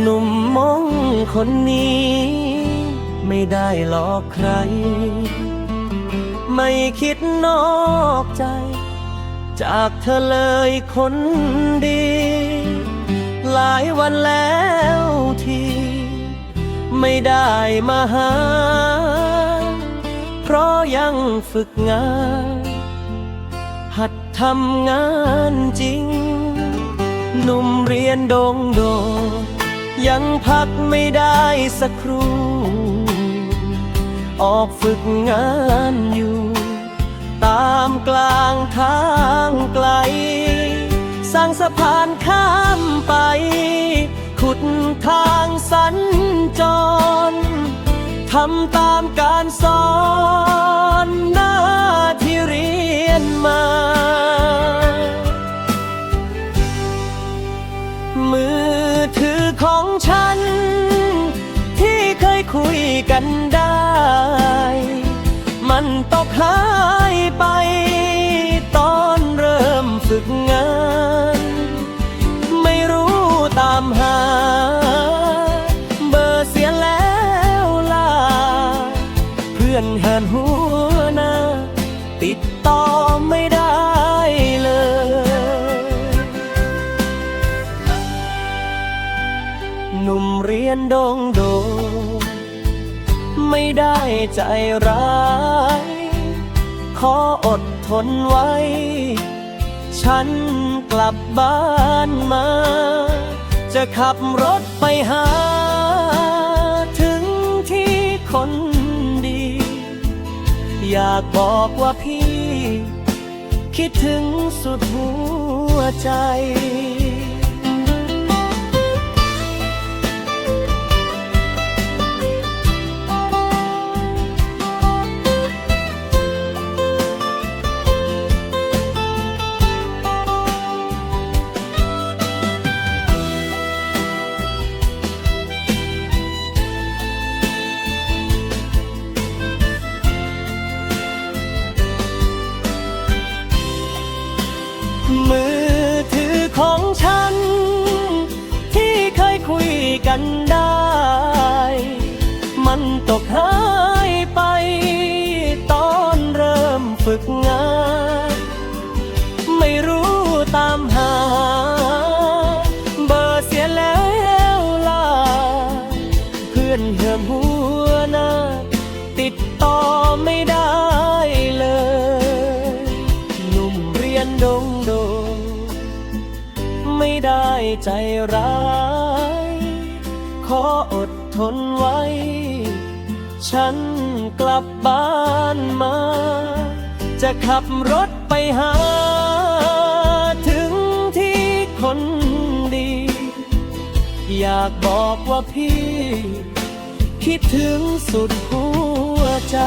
หนุ่มองคนนี้ ไม่ได้หลอกใคร ไม่คิดนอกใจ จากเธอเลยคนดี หลายวันแล้วที่ไม่ได้มาหา เพราะยังฝึกงาน หัดทำงานจริง หนุ่มเรียนโดงโดด ยังพักไม่ได้สักครู่ ออกฝึกงานอยู่ ตามกลางทางไกล สร้างสะพานข้ามไป ขุดทางสัญจรทำตามการสอนหน้าที่เรียนมา มือ ถือของฉัน ที่เคยคุยกันได้ มันตกหายไปตอนเริ่มฝึกงาน ไม่รู้ตามหา เบอร์เสียแล้วล่ะ เพื่อนหันหัวหน้า ติดต่อไม่ได้ หนุ่มเรียนโดงโดงไม่ได้ใจร้าย ขออดทนไว้ ฉันกลับบ้านมา จะขับรถไปหา ถึงที่คนดี อยากบอกว่าพี่ คิดถึงสุดหัวใจ กันได้ มันตกหายไป ตอนเริ่มฝึกงาน ไม่รู้ตามหา เบอร์เสียแล้วล่ะ เพื่อนเหือมหัวหน้า ติดต่อไม่ได้เลยหนุ่มเรียนดงโดงไม่ได้ใจร้าย ขออดทนไว้ ฉันกลับบ้านมา จะขับรถไปหา ถึงที่คนดี อยากบอกว่าพี่ คิดถึงสุดหัวใจ